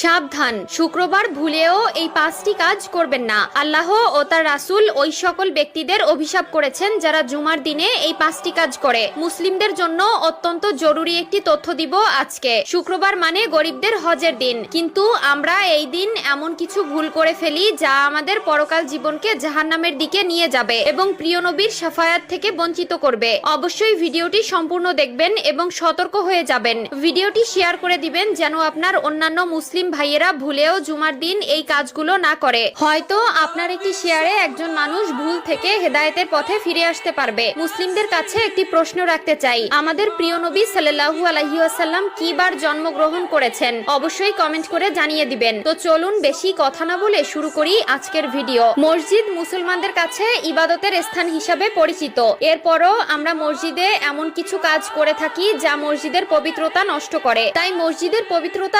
সাবধান। শুক্রবার ভুলেও এই পাঁচটি কাজ করবেন না। আল্লাহ ও তার রাসূল ওই সকল ব্যক্তিদের অভিশাপ করেছেন যারা জুমার দিনে এই পাঁচটি কাজ করে। মুসলিমদের জন্য অত্যন্ত জরুরি একটি তথ্য দিব আজকে। শুক্রবার মানে গরিবদের হজের দিন। কিন্তু আমরা এই দিন এমন কিছু ভুল করে ফেলি যা আমাদের পরকাল জীবনকে জাহান্নামের দিকে নিয়ে যাবে এবং প্রিয় নবীর সাফায়াত থেকে বঞ্চিত করবে। অবশ্যই ভিডিওটি সম্পূর্ণ দেখবেন এবং সতর্ক হয়ে যাবেন। ভিডিওটি শেয়ার করে দিবেন যেন আপনার অন্যান্য মুসলিম ভাইয়েরা ভুলেও জুমার দিন এই কাজগুলো না করে। হয়তো আপনার একটি শেয়ারে একজন মানুষ ভুল থেকে হেদায়েতের পথে ফিরে আসতে পারবে। মুসলিমদের কাছে একটি প্রশ্ন রাখতে চাই। আমাদের প্রিয় নবী সাল্লাল্লাহু আলাইহি ওয়াসাল্লাম কি বার জন্মগ্রহণ করেছেন? অবশ্যই কমেন্ট করে জানিয়ে দিবেন। তো চলুন বেশি কথা না বলে শুরু করি আজকের ভিডিও। মসজিদ মুসলমানদের কাছে ইবাদতের স্থান হিসাবে পরিচিত। এরপরও আমরা মসজিদে এমন কিছু কাজ করে থাকি যা মসজিদের পবিত্রতা নষ্ট করে। তাই মসজিদের পবিত্রতা